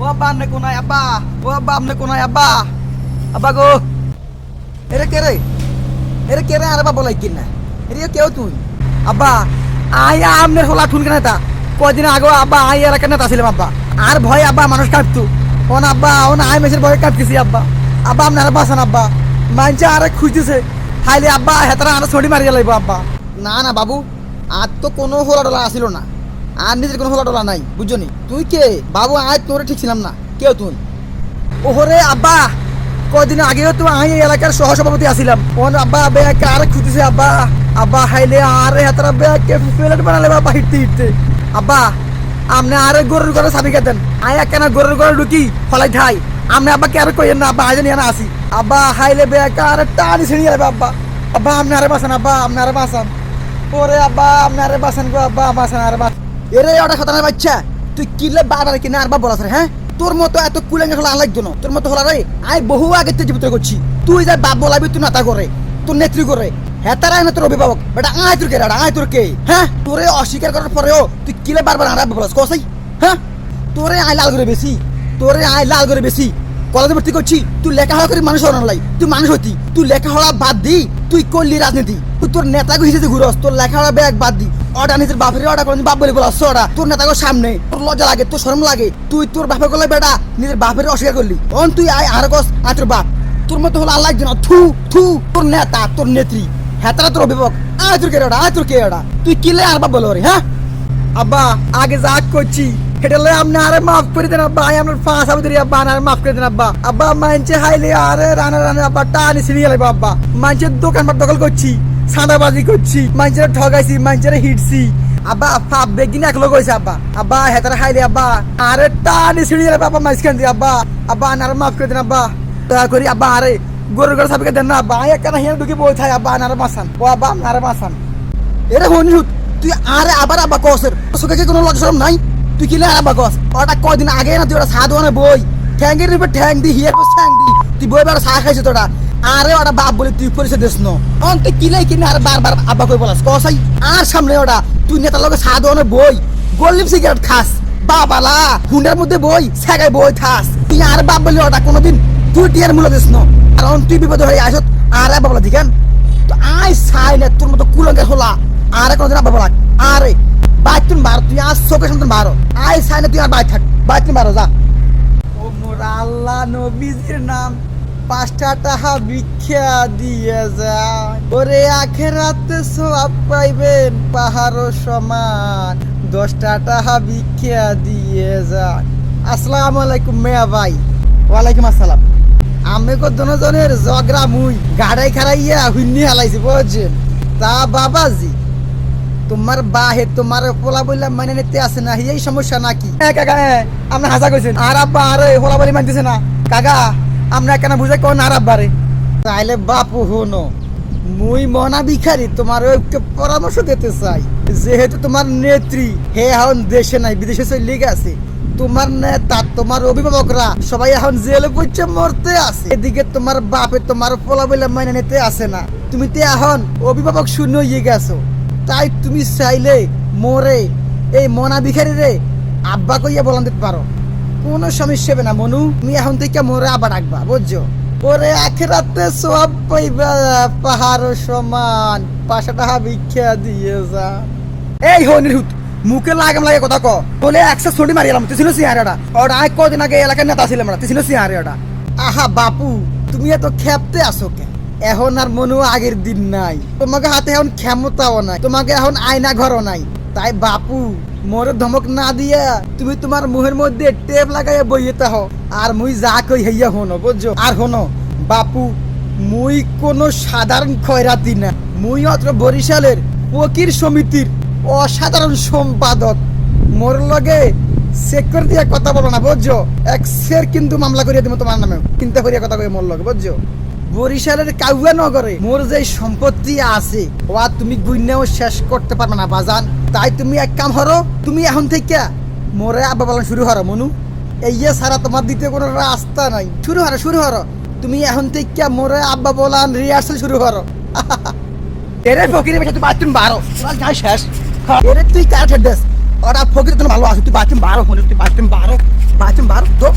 ও আব্বা আমনে কোনায় আব্বা ও আব্বা আমনে কোনায় আব্বা আব্বা গো এরে কে রে এরে কে রে আর আব্বা বলাই কিনা এরে কেউ তুই আব্বা আই আমনে হলা ঠুন কেন তা কয়দিন আগে আব্বা আই এর কেন ছিলাম আব্বা আর ভয় আব্বা মানুষ কাটতু ওন আব্বা ওন আই মেসের ভয় কাটতেছি আব্বা আব্বা আপনারা বাসান আব্বা মানছে আরে খুঁজতেছে হাইলে আব্বা হেতারা আর ছড়ি মারিয়া লাগবো আব্বা না না বাবু আর তো কোনো হোলা ডলা আসিল না আর নিজের কোনো হোলা নাই বুঝছ নি তুই কে? বাবু আয় তোরে ঠিক ছিলাম না। কেউ তুই? ওহরে আব্বা কদিন আগেও তো আমি এই এলাকার সহসভাপতি আছিলাম। ওন আব্বা, ব্যাগ আর খুঁজেছে আব্বা? আব্বা, হাইলে আরে হাতারা কে প্লেট বানালে বাবা হিটতে হিটতে। আব্বা আমনে আরে গরুর ঘরে সাবি দেন আয়া কেন গরুর ঘরে ঢুকি? ফলাই ঠাই। আমনে আব্বা কে আর কইেন না, আব্বা আজ নিয়ে না আসি আব্বা, হাইলে ব্যাগ আর টানি ছিড়ি যাবে আব্বা আব্বা আমনে আরে বাসান আব্বা আমনে আরে বাসান ওরে আব্বা আমনে আরে বাসান গো, আব্বা বাসান আরে বাসান এরে ওটা খতরনাক বাচ্চা। তুই কিলে বারবার কিনা আরবার বলাস রে হ্যাঁ? তোর মতো এত কুলেঙ্গে হলা লাগতো না। তোর মতো হলা রে আই বহু আগে থেকে জীবিত করছি। তুই যা বাপ বলাবি, তুই নাতা করে, তোর নেত্রী করে। হ্যাঁ তারা না তোর অভিভাবক। বেটা, আয় তোর কে রে আয় তোর কে হ্যাঁ? তোরে অস্বীকার করার পরেও তুই কিলে বারবার আর বলাস কসাই হ্যাঁ? তোরে আয় লাল করে বেশি, তোরে আয় লাল করে বেশি। কলেজে ভর্তি করছি, তুই লেখাপড়া করে মানুষ হওয়ার লাই তুই মানুষ হতি, তুই লেখাপড়া বাদ দি, তুই করলি রাজনীতি। তুই তোর নেতাকে হিসেবে ঘুরস, তোর লেখাপড়া ব্যাগ বাদ দি। অটা নিজের বাপের অটা করে বাপ বলে বলাস ওটা তোর নেতাকে সামনে, তোর লজ্জা লাগে, তোর শরম লাগে, তুই তোর বাপের গলে বেটা, নিজের বাপের অস্বীকার করলি। অন তুই আয় আর কস, আর তোর বাপ। তোর মতো হলো আল্লাহ একজন, থু থু, তোর নেতা, তোর নেত্রী। হেতারা তোর অভিভাবক। আয় তোর কে ওটা আয় তোর কে ওটা তুই কিলে আর বাপ বলো রে হ্যাঁ? আব্বা, আগে যা করছি এটা লয়ে আপনি আরে মাফ করে দেন আব্বা আমি আপনার ফাঁস আমি দিই আব্বা আরে মাফ করে দেন আব্বা। আব্বা মানছে হাইলে আরে রানা রানা, আব্বা, টানি গেলে আব্বা। মানছে দোকানপাট দখল করছি। সাদাবাজি করছি মানছে ঠগাইছি মানছে হিটছি। আব্বা ফাপ বেগিন এক লোক হয়েছে আব্বা? আব্বা, হেতার হাইলে আব্বা। আরে টানি ছিড়ি গেলে আব্বা মাঝখান দিয়ে আব্বা। আব্বা, আনারে মাফ করে দেন, আব্বা। দয়া করি, আব্বা, আরে গরু গরু সাবিকে দেন না, আব্বা। একটা হিয়ার ঢুকে বই থাই, আব্বা, আনারে মাসান। ও, আব্বা আপনারে মাসান। এরে হনজুত তুই আরে আবার আব্বা কসের সুখে কি কোনো লজ্জা নাই? তুই কিলে আব্বা কস? ওটা কয়দিন আগে না তুই ওটা সাধু বই? ঠ্যাঙ্গের উপর ঠ্যাং দি, হিয়ার উপর ঠ্যাং দি। তুই বই বার চা খাইছিস তোরা। আরে ওটা বাপ বলে তুই পরিচয় দিস ন। অন তুই কিলে কিনে আর বারবার আব্বা কই বলাস? কসাই আর সামনে ওটা, তুই নেতার লগে সাধু আনে বই গোল্ডিম সিগারেট খাস, বাবালা, হুন্ডার মধ্যে বই সেগাই বই খাস তুই আর বাপ বলি ওটা কোনোদিন তুই টিয়ার মূল্য দিস ন। কারণ তুই বিপদ হয়ে আসত, আর বাবলা দিকেন? তো আই সাই না, তোর মতো কুলঙ্গে হলা। আরে কোনদিন আব্বা বলা আরে বাইতুন বার, তুই আজ চোখের সামনে বারো আই সাই না, তুই আর বাই থাক বাইতুন বারো যা। ও মোর আল্লাহ নবীজির নাম। পাঁচটা টাকা ভিক্ষা দিয়ে যায়। ওরে আখেরাতে সব পাইবেন পাহাড় সমান। দশটা টাকা ভিক্ষা দিয়ে যায়। আসসালামু আলাইকুম মেয়া ভাই। ওয়ালাইকুম আসসালাম। আমি কতজনের জগরা মুই। গাড়াই খারাইয়া হুন্নি হালাইছি বুঝছেন? তা বাবাজি তোমার বাহে তোমার পোলা বললাম মানে নিতে আসে না এই সমস্যা নাকি? হ্যাঁ কাকা হ্যাঁ আপনি হাসা কইছেন। আর আব্বা আরে হোলা বলি মানতেছে না। কাকা আমরা কেন বুঝে কোন আর আব্বা রে তাইলে বাপু হনো, মুই মনা ভিখারি, তোমার ওকে পরামর্শ দিতে চাই। যেহেতু তোমার নেত্রী, হে এখন দেশে নাই, বিদেশে চলে গেছে তোমার নেতা, তোমার অভিভাবকরা সবাই এখন জেলে পড়ছে, মরতে আছে। এদিকে তোমার বাপে তোমার পোলা বলে মাইনে নিতে আসে না। তুমি তো এখন অভিভাবক শূন্য হয়ে গেছো। তাই তুমি চাইলে মোরে, এই মনা ভিখারি রে আব্বা কইয়া বলান দিতে পারো। কোনো সমস্যা না, মনু। তুমি এখন থেকে মোরে আবার ডাকবা বুঝছ? ওরে আখেরাতে সব পাইবা, পাহাড় সমান। পাশাটা ভিক্ষা দিয়ে যা। এই হো, নিরুত, মুখে লাগাম লাগে কথা ক। বলে একশো ছড়ি মারিলাম তুই ছিল সিহারিটা। ওটা আয় কদিন আগে এলাকার নেতা ছিলাম না, তুই ছিল সিহারিটা। আহা বাপু, তুমি এত খেপতে আসো কে এখন আর মনু আগের দিন নাই। তোমাকে হাতে এখন ক্ষমতাও নাই, তোমাকে এখন আয়না ঘরও নাই। তাই বাপু মোর ধমক না দিয়া তুমি তোমার মুহের মধ্যে টেপ লাগাইয়া বইয়ে তাহ আর মুই যা কই হইয়া হনো বুঝছ? আর হনো বাপু, মুই কোনো সাধারণ খয়রাতি না। মুই অত্র বরিশালের ফকির সমিতির অসাধারণ সম্পাদক। মোর লগে চেক করে দিয়া কথা বলো না, বুঝছ? এক সের কিন্তু মামলা করিয়া দিব তোমার নামে চিন্তা করিয়া কথা কই মোর লগে, বুঝছ? বরিশালের কাউয়া নগরে মোর যে সম্পত্তি আছে, ওয়া তুমি গুইনাও শেষ করতে পারবে না বাজান। তাই তুমি এক কাম হরো তুমি এখন থেকে মোরে আব্বা বলান শুরু হরো মনু। এই সারা তোমার দ্বিতীয় কোনো রাস্তা নাই। শুরু হরো শুরু হরো তুমি এখন থেকে মোরে আব্বা বলান রিহার্সাল শুরু হরো এরে ফকিরের বেটা, তুই বাথরুম বারো যাই শেষ। এরে তুই কার ঠেড দেস ওরা ফকির তুমি ভালো আছো, তুই বাথরুম বারো তুই বাথরুম বারো বাথরুম বার তো